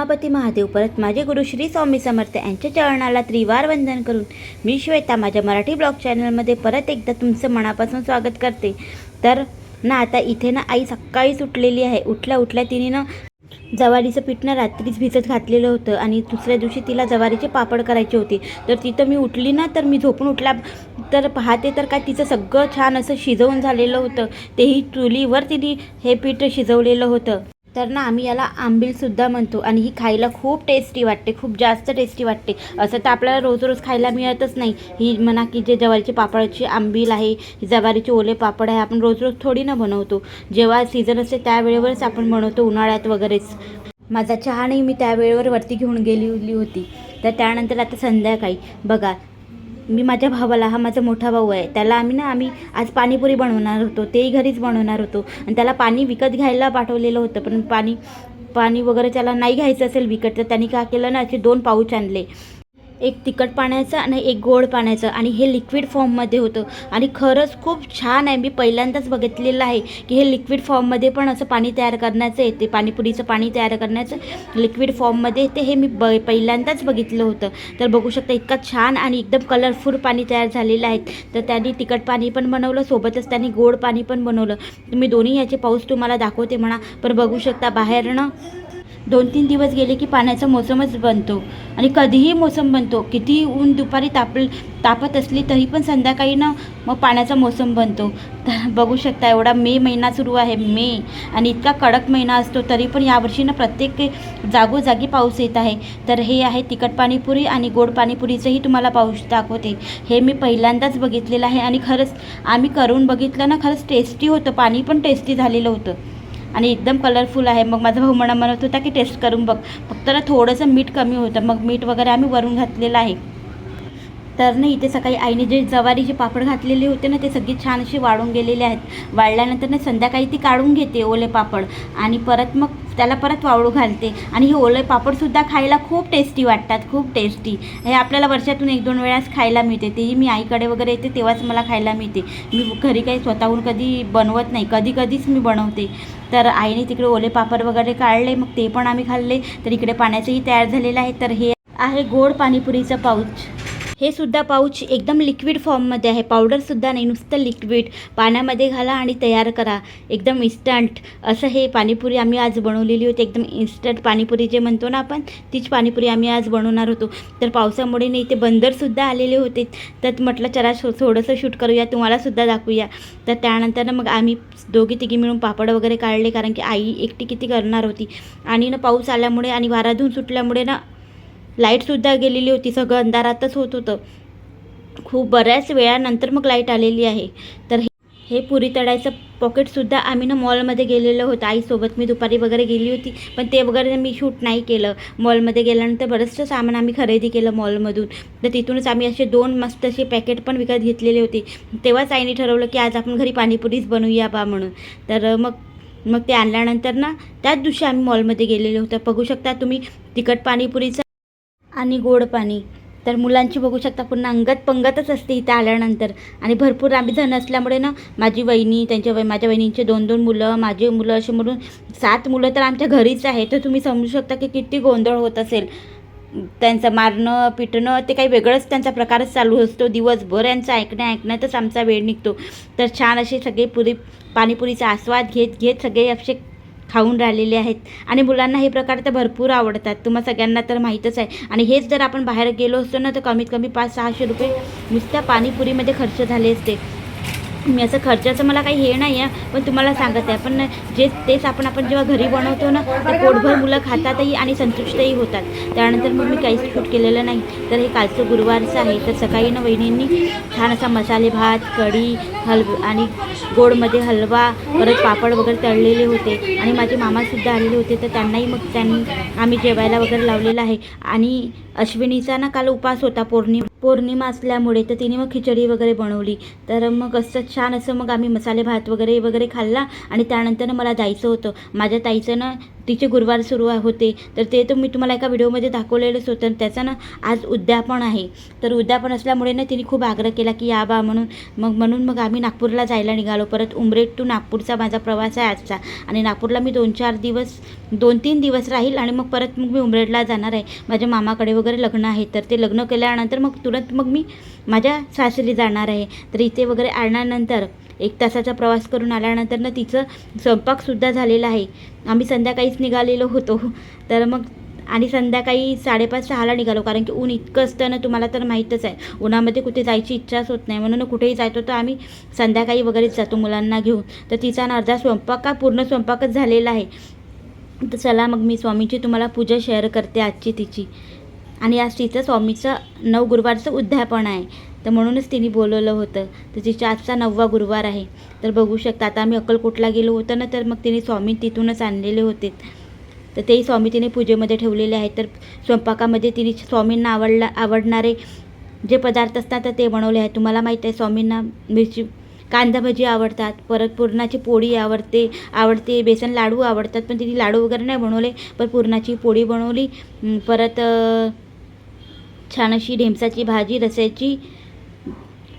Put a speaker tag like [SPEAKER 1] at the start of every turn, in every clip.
[SPEAKER 1] उमापती महादेव परत माझे गुरु श्री स्वामी समर्थ यांच्या चरणाला त्रिवार वंदन करून मी श्वेता माझ्या मराठी ब्लॉग चॅनलमध्ये परत एकदा तुमचं मनापासून स्वागत करते. तर ना आता इथे ना आई सकाळीच उठलेली आहे. उठल्या उठल्या तिने ना जवारीचं पीठ ना रात्रीच भिजत घातलेलं होतं आणि दुसऱ्या दिवशी तिला जवारीचे पापड करायचे होते. तर तिथं मी उठली ना तर मी झोपून उठल्या तर पाहते तर काय तिचं सगळं छान असं शिजवून झालेलं होतं. तेही चुलीवर तिने हे पीठ शिजवलेलं होतं. तर ना आम्ही याला आंबीलसुद्धा म्हणतो आणि ही खायला खूप टेस्टी वाटते खूप जास्त टेस्टी वाटते. असं तर आपल्याला रोज रोज खायला मिळतच नाही. ही म्हणा की जे जवारीची पापडाची आंबील आहे जवारीचे ओले पापड आहे आपण रोज रोज थोडी ना बनवतो. जेव्हा सीझन असते त्यावेळेवरच आपण बनवतो उन्हाळ्यात वगैरेच. माझा चहा नाही मी त्यावेळेवर वरती घेऊन गेलेली होती. तर त्यानंतर आता संध्याकाळी. बघा मी माझ्या भावाला हा माझा मोठा भाऊ आहे त्याला आम्ही ना आम्ही आज पाणीपुरी बनवणार होतो तेही घरीच बनवणार होतो. आणि त्याला पाणी विकत घ्यायला पाठवलेलं होतं पण पाणी पाणी वगैरे त्याला नाही घ्यायचं असेल विकत तर त्यांनी काय केलं ना असे दोन पाऊच आणले. एक तिखट पाण्याचं आणि एक गोड पाण्याचं आणि हे लिक्विड फॉर्ममध्ये होतं. आणि खरंच खूप छान आहे. मी पहिल्यांदाच बघितलेलं आहे की हे लिक्विड फॉर्ममध्ये पण असं पाणी तयार करण्याचं येते पाणीपुरीचं पाणी तयार करण्याचं लिक्विड फॉर्ममध्ये येते हे मी ब पहिल्यांदाच बघितलं होतं. तर बघू शकता इतका छान आणि एकदम कलरफुल पाणी तयार झालेलं आहे. तर त्यांनी तिखट पाणी पण बनवलं सोबतच त्यांनी गोड पाणी पण बनवलं. मी दोन्ही याचे पाऊस तुम्हाला दाखवते म्हणा. पण बघू शकता बाहेरनं दोन तीन दिवस गेले की पाण्याचा मोसमच बनतो. आणि कधीही मोसम बनतो. कितीही ऊन दुपारी ताप तापत असली तरी पण संध्याकाळी ना मग पाण्याचा मोसम बनतो. तर बघू शकता एवढा मे महिना सुरू आहे. मे आणि इतका कडक महिना असतो तरी पण यावर्षी ना प्रत्येक जागोजागी पाऊस येत आहे. तर हे आहे तिखट पाणीपुरी आणि गोड पाणीपुरीचंही तुम्हाला पाऊस दाखवते. हे मी पहिल्यांदाच बघितलेलं आहे आणि खरंच आम्ही करून बघितलं ना खरंच टेस्टी होतं. पाणी पण टेस्टी झालेलं होतं. आणि एकदम कलरफुल आहे. मग माझा भाऊ म्हणा म्हणत होता की टेस्ट करून बघ. फक्त ना थोडंसं मीठ कमी होतं. मग मीठ वगैरे आम्ही वरून घातलेलं आहे. तर ना इथे सकाळी आईने जे ज्वारीचे पापड घातलेले होते ना ते सगळी छान असे वाळून गेलेले आहेत. वाळल्यानंतर ना संध्याकाळी ती काढून घेते ओले पापड. आणि परत मग त्याला परत वाळू घालते. आणि हे ओले पापडसुद्धा खायला खूप टेस्टी वाटतात. खूप टेस्टी हे आपल्याला वर्षातून एक दोन वेळाच खायला मिळते. तेही मी आईकडे वगैरे येते तेव्हाच मला खायला मिळते. मी घरी काही स्वतःहून कधी बनवत नाही. कधी कधीच मी बनवते. तर आईने तिकडे ओले पापड वगैरे काढले मग ते पण आम्ही खाल्ले. तर इकडे पाण्याचंही तयार झालेलं आहे. तर हे आहे गोड पाणीपुरीचं पाऊच. हे सुद्धा पाऊच एकदम लिक्विड फॉर्ममध्ये आहे. पावडरसुद्धा नाही नुसतं लिक्विड पाण्यामध्ये घाला आणि तयार करा. एकदम इन्स्टंट असं हे पाणीपुरी आम्ही आज बनवलेली होती. एकदम इन्स्टंट पाणीपुरी जे म्हणतो ना आपण तीच पाणीपुरी आम्ही आज बनवणार होतो. तर पावसामुळे नाही ते बंदरसुद्धा आलेले होते. तर म्हटलं चला थो थोडंसं शूट करूया तुम्हालासुद्धा दाखवूया. तर त्यानंतर मग आम्ही दोघी तिघी मिळून पापड वगैरे काढले. कारण की आई एकटी किती करणार होती. आणि ना पाऊस आल्यामुळे आणि वाराधून सुटल्यामुळे ना लाईटसुद्धा गेलेली होती. सगळं अंधारातच होत होतं. खूप बऱ्याच वेळानंतर मग लाइट आलेली आहे. तर हे हे पुरी तळायचं पॉकेटसुद्धा आम्ही ना मॉलमध्ये गेलेलं होतं. आईसोबत मी दुपारी वगैरे गेली होती. पण ते वगैरे मी शूट नाही केलं. मॉलमध्ये गेल्यानंतर बरंचसं सामान आम्ही खरेदी केलं मॉलमधून तर तिथूनच आम्ही असे दोन मस्त असे पॅकेट पण विकत घेतलेले होते. तेव्हाच आईने ठरवलं की आज आपण घरी पाणीपुरीच बनवूया बा म्हणून. तर मग मग ते आणल्यानंतर ना त्याच दिवशी आम्ही मॉलमध्ये गेलेलो होतो. बघू शकता तुम्ही तिखट पाणीपुरीचं आणि गोड पाणी. तर मुलांची बघू शकता पुन्हा अंगत पंगतच असते इथं आल्यानंतर. आणि भरपूर आम्ही जण असल्यामुळे ना माझी वहिनी त्यांच्या वय माझ्या वहिनींचे दोन दोन मुलं माझे मुलं असे म्हणून सात मुलं तर आमच्या घरीच आहे तर तुम्ही समजू शकता की किती गोंधळ होत असेल. त्यांचं मारणं पिटणं ते काही वेगळंच त्यांचा प्रकारच चालू असतो. दिवसभर यांचं ऐकण्या ऐकण्यातच आमचा वेळ निघतो. तर छान असे सगळे पुरी पाणीपुरीचा आस्वाद घेत घेत सगळे असे खाऊन राहिलेले आहेत. आणि मुलांना हे प्रकार तर भरपूर आवडतात. तुम्हा सगळ्यांना तर माहीतच आहे. आणि हेच जर आपण बाहेर गेलो असतो ना तर कमीत कमी पाच सहाशे रुपये नुसत्या पाणीपुरीमध्ये खर्च झाले असते. मी असं खर्चाचं मला काही हे नाही आहे पण तुम्हाला सांगत आहे. पण जे तेच आपण आपण जेव्हा घरी बनवतो ना तर पोटभर मुलं खातातही आणि संतुष्टही होतात. त्यानंतर मग मी काहीच शूट केलेलं नाही. तर हे कालचं गुरुवारचं आहे. तर सकाळी ना वहिनींनी छान असा मसाले भात कढी हलव आणि गोडमध्ये हलवा परत पापड वगैरे तळलेले होते. आणि माझे मामासुद्धा आलेले होते. तर त्यांनाही मग त्यांनी आम्ही जेवायला वगैरे लावलेलं आहे. आणि अश्विनीचा ना काल उपास होता पौर्णिमा पौर्णिमा असल्यामुळे तर तिने मग खिचडी वगैरे बनवली. तर मग असं छान असं मग आम्ही मसाले भात वगैरे वगैरे खाल्ला आणि त्यानंतर मला जायचं होतं. माझ्या ताईचं ना तिचे गुरुवार सुरू होते. तर ते तर मी तुम्हाला एका व्हिडिओमध्ये दाखवलेलंच होतं आणि त्याचं ना आज उद्यापन आहे. तर उद्यापन असल्यामुळे ना तिने खूप आग्रह केला की या बा म्हणून. मग म्हणून मग आम्ही नागपूरला जायला निघालो. परत उमरेड टू नागपूरचा माझा प्रवास आहे आजचा. आणि नागपूरला मी दोन चार दिवस दोन तीन दिवस राहील आणि मग परत मग मी उमरेडला जाणार आहे. माझ्या मामाकडे वगैरे लग्न आहे. तर ते लग्न केल्यानंतर मग तुरंत मग मी माझ्या सासरी जाणार आहे. तर इथे वगैरे आणल्यानंतर एक तासाचा प्रवास करून आल्यानंतर ना तिचं स्वयंपाकसुद्धा झालेला आहे. आम्ही संध्याकाळीच निघालेलो होतो. तर मग आणि संध्याकाळी साडेपाच सहाला निघालो. कारण की ऊन इतकं असतं ना तुम्हाला तर माहीतच आहे. उन्हामध्ये कुठे जायची इच्छाच होत नाही. म्हणून कुठेही जायचो तर आम्ही संध्याकाळी वगैरेच जातो मुलांना घेऊन. तर तिचा ना अर्धा स्वयंपाक का पूर्ण स्वयंपाकच झालेला आहे. तर चला मग मी स्वामीची तुम्हाला पूजा शेअर करते आजची तिची. आणि आज तिचं स्वामीचं नऊ गुरुवारचं उद्यापन आहे. तर म्हणूनच तिने बोलवलं होतं. तर तिचा आजचा नववा गुरुवार आहे. तर बघू शकता आता आम्ही अक्कलकोटला गेलो होतो ना तर मग तिने स्वामी तिथूनच आणलेले होते. तर तेही स्वामी तिने पूजेमध्ये ठेवलेले आहेत. तर स्वयंपाकामध्ये तिने स्वामींना आवडला आवडणारे जे पदार्थ असतात तर ते बनवले आहेत. तुम्हाला माहीत आहे स्वामींना मिरची कांदा भजी आवडतात परत पुरणाची पोळी आवडते आवडते बेसन लाडू आवडतात. पण तिने लाडू वगैरे नाही बनवले पण पुरणाची पोळी बनवली. परत छान अशी ढेमसाची भाजी रस्याची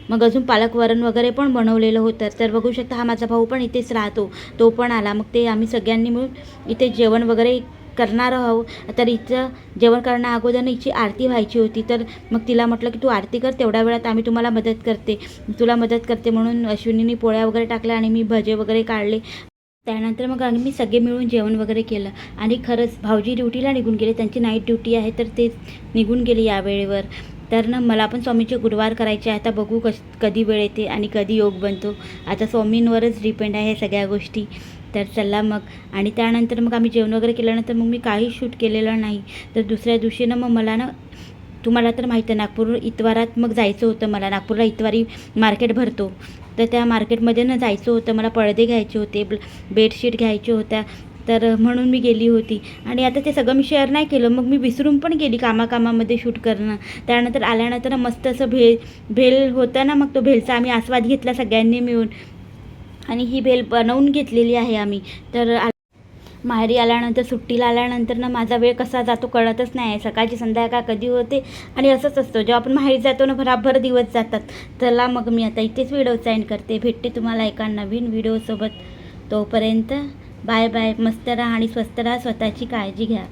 [SPEAKER 1] मग अजून पालक वरण वगैरे पण बनवलेलं होतं. तर बघू शकता हा माझा भाऊ पण इथेच राहतो. तो पण आला. मग ते आम्ही सगळ्यांनी मिळून इथे जेवण वगैरे करणार आहोत. तर इथं जेवण करण्या अगोदर हिची आरती व्हायची होती. तर मग तिला म्हटलं की तू आरती कर तेवढ्या वेळात आम्ही तुम्हाला मदत करते. तुला मदत करते म्हणून अश्विनीने पोळ्या वगैरे टाकल्या आणि मी भजे वगैरे काढले. त्यानंतर मग आम्ही सगळे मिळून जेवण वगैरे केलं. आणि खरंच भाऊजी ड्युटीला निघून गेले. त्यांची नाईट ड्युटी आहे तर ते निघून गेले या वेळेवर. तर ना मला पण स्वामीचे गुरुवार करायचे आता बघू कश कधी वेळ येते आणि कधी योग बनतो. आता स्वामींवरच डिपेंड आहे सगळ्या गोष्टी. तर चला मग. आणि त्यानंतर मग आम्ही जेवण वगैरे केल्यानंतर मग मी काही शूट केलेलं नाही. तर दुसऱ्या दिवशी ना मग मला ना तुम्हाला तर माहीत आहे नागपूर इतवारात मग जायचं होतं मला. नागपूरला इतवारी मार्केट भरतो. तर त्या मार्केटमध्ये ना जायचं होतं मला पडदे घ्यायचे होते ब्ल बेडशीट घ्यायच्या होत्या. तर म्हणून मी गेली होती. आणि आता ते सगळं मी शेअर नाही केलं. मग मी विसरून पण गेली कामाकामामध्ये शूट करणं. त्यानंतर आल्यानंतर मस्त असं भेल भेल होता ना मग तो भेलचा आम्ही आस्वाद घेतला सगळ्यांनी मिळून. आणि ही भेल बनवून घेतलेली आहे आम्ही. तर आ- माहेरी आल्यानंतर सुट्टीला आल्यानंतर ना माझा वेळ कसा जातो कळतच नाही. आहे सकाळची संध्याकाळ कधी होते? आणि असंच असतं. जेव्हा आपण माहेरी जातो ना भराभर दिवस जातात. चला मग मी आता इथेच व्हिडिओ साईन करते. भेटते तुम्हाला एका नवीन व्हिडिओसोबत तोपर्यंत बाय बाय. मस्त राहा आणि स्वस्त राहा. स्वतःची काळजी घ्या.